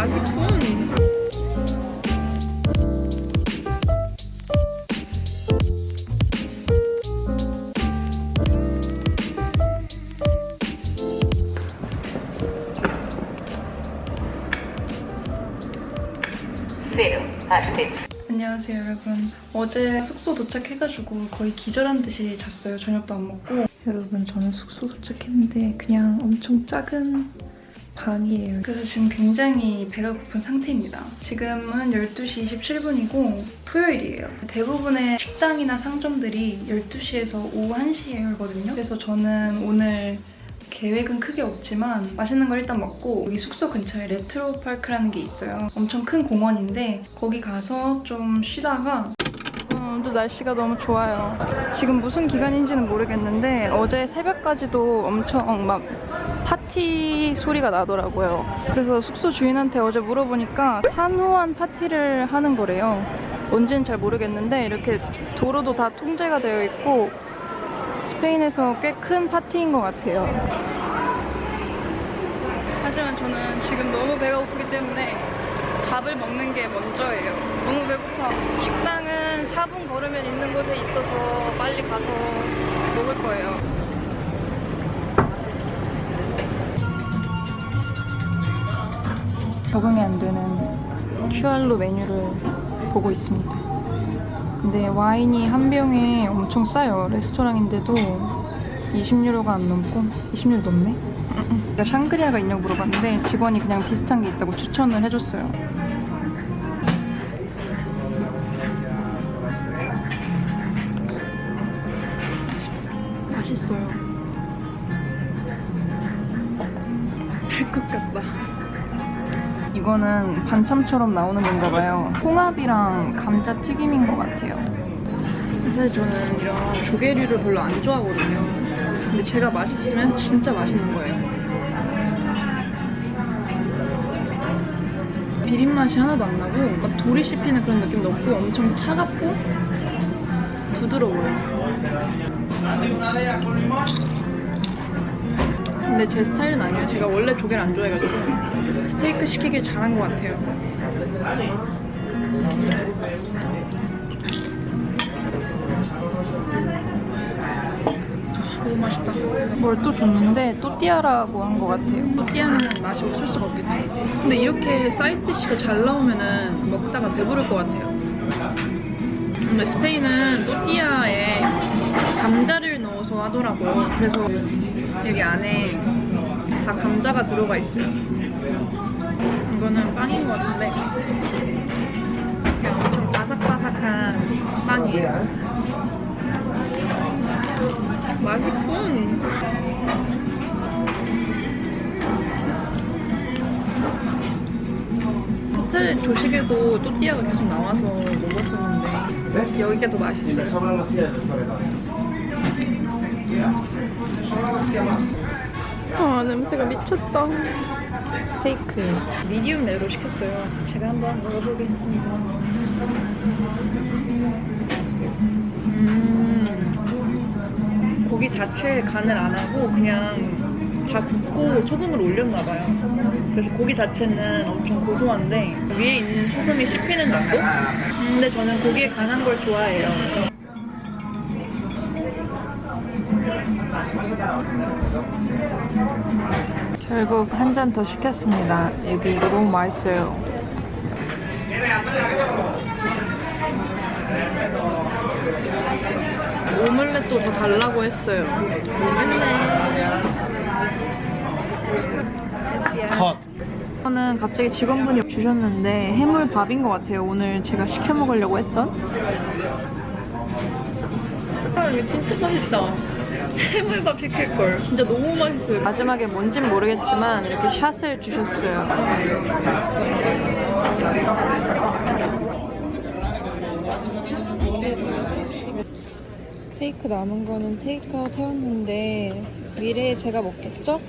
맛있군. 안녕하세요 여러분. 어제 숙소 도착해가지고 거의 기절한 듯이 잤어요. 저녁도 안 먹고. 여러분 저는 숙소 도착했는데 그냥 엄청 작은 방이에요 그래서 지금 굉장히 배가 고픈 상태입니다 지금은 12시 27분이고 토요일이에요 대부분의 식당이나 상점들이 12시에서 오후 1시에 열거든요 그래서 저는 오늘 계획은 크게 없지만 맛있는 거 일단 먹고 여기 숙소 근처에 레트로 파크라는 게 있어요. 엄청 큰 공원인데 거기 가서 좀 쉬다가 어, 오늘 날씨가 너무 좋아요. 지금 무슨 기간인지는 모르겠는데 어제 새벽까지도 엄청 막 파티 소리가 나더라고요. 그래서 숙소 주인한테 어제 물어보니까 산후한 파티를 하는 거래요. 뭔지는 잘 모르겠는데 이렇게 도로도 다 통제가 되어 있고 스페인에서 꽤 큰 파티인 것 같아요. 하지만 저는 지금 너무 배가 고프기 때문에 밥을 먹는 게 먼저예요. 너무 배고파. 식당은 4분 걸으면 있는 곳에 있어서 빨리 가서 먹을 거예요. 적응이 안 되는 QR로 메뉴를 보고 있습니다. 근데 와인이 한 병에 엄청 싸요. 레스토랑인데도 20유로가 안 넘고 20유로 넘네? 내가 샹그리아가 있냐고 물어봤는데 직원이 그냥 비슷한 게 있다고 추천을 해줬어요. 맛있어요. 맛있어요. 살것 같다. 이거는 반참처럼 나오는 건가 봐요. 홍합이랑 감자 튀김인 것 같아요. 사실 저는 이런 조개류를 별로 안 좋아하거든요. 근데 제가 맛있으면 진짜 맛있는 거예요. 비린 맛이 하나도 안 나고 막 돌이 씹히는 그런 느낌도 없고 엄청 차갑고 부드러워요. 근데 제 스타일은 아니에요. 제가 원래 조개를 안 좋아해가지고 스테이크 시키길 잘한 것 같아요. 아, 너무 맛있다. 뭘 또 줬는데 또띠아라고 한 것 같아요. 또띠아는 맛이 없을 수가 없겠죠. 근데 이렇게 사이드디시가 잘 나오면은 먹다가 배부를 것 같아요. 근데 스페인은 또띠아에 하더라고요. 그래서 여기 안에 다 감자가 들어가 있어요. 이거는 빵인 것 같은데 엄청 바삭바삭한 빵이에요. 맛있군. 호텔 조식에도 또띠아가 계속 나와서 먹었었는데 여기가 더 맛있어요. 아 냄새가 미쳤다. 스테이크 미디움 레로 시켰어요. 제가 한번 먹어보겠습니다. 음 고기 자체에 간을 안 하고 그냥 다 굽고 소금을 올렸나 봐요. 그래서 고기 자체는 엄청 고소한데 위에 있는 소금이 씹히는 정도? 음, 근데 저는 고기에 간한 걸 좋아해요. 결국 한 잔 더 시켰습니다. 여기 이거 너무 맛있어요. 오믈렛도 더 달라고 했어요. 오믈렛. 컷. 저는 갑자기 직원분이 주셨는데 해물밥인 것 같아요. 오늘 제가 시켜 먹으려고 했던. 아, 이거 진짜 맛있다. 해물밥 시킬 걸. 진짜 너무 맛있어요. 마지막에 뭔진 모르겠지만 이렇게 샷을 주셨어요. 스테이크 남은 거는 테이크아웃 해왔는데 미래에 제가 먹겠죠?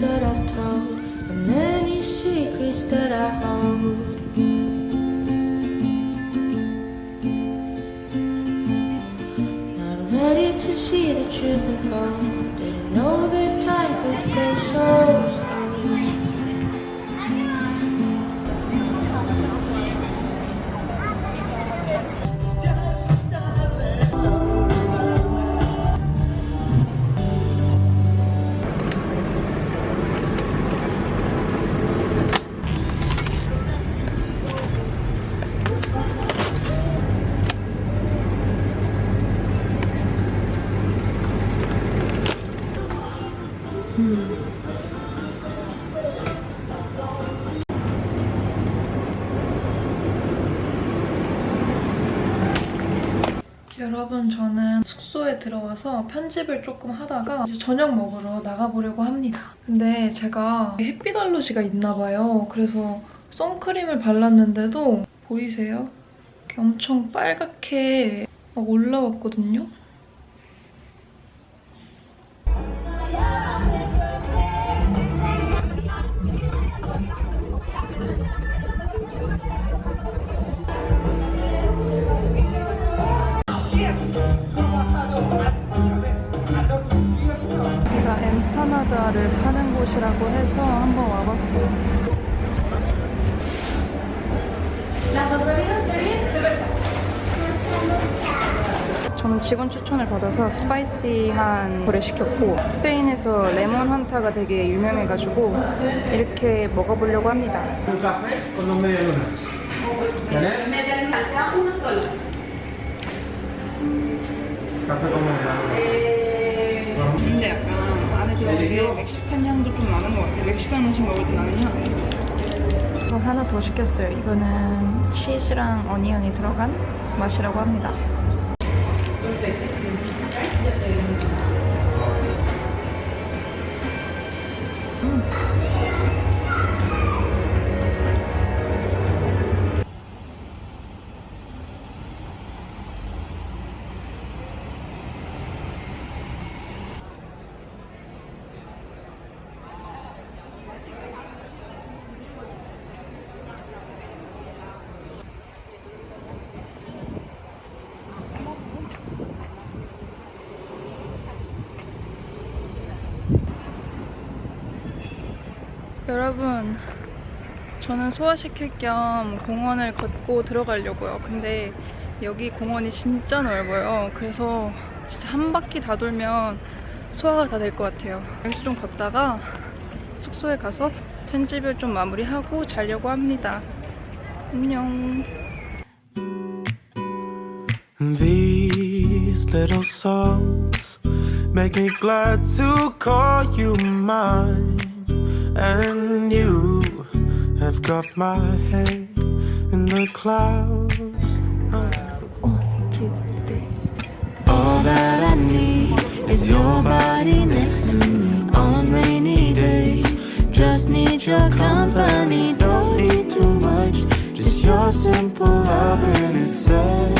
That I've told, and many secrets that I hold. Not ready to see the truth unfold. Didn't know that time could go so slow. 여러분 저는 숙소에 들어와서 편집을 조금 하다가 이제 저녁 먹으러 나가보려고 합니다. 근데 제가 햇빛 알러지가 있나 봐요. 그래서 선크림을 발랐는데도 보이세요? 이렇게 엄청 빨갛게 막 올라왔거든요. 여기가 엠파나다를 파는 곳이라고 해서 한번 와봤어요. 저는 직원 추천을 받아서 스파이시한 거를 시켰고 스페인에서 레몬 환타가 되게 유명해가지고 이렇게 먹어보려고 합니다. Un café con dos medialunas. ¿Tenés? Café con medialunas. 근데 약간 게 멕시칸 향도 좀 나는 것 같아요. 멕시칸 음식 먹을 때 나는 향. 저 하나 더 시켰어요. 이거는 치즈랑 어니언이 들어간 맛이라고 합니다. 여러분, 저는 소화시킬 겸 공원을 걷고 들어가려고요. 근데 여기 공원이 진짜 넓어요. 그래서 진짜 한 바퀴 다 돌면 소화가 다 될 것 같아요. 여기서 좀 걷다가 숙소에 가서 편집을 좀 마무리하고 자려고 합니다. 안녕. These little songs make me glad to call you mine. And you have got my head in the clouds. One, two, three. All that I need is your body next to me on rainy days. Just need your company, don't need too much. Just your simple love and it's everything.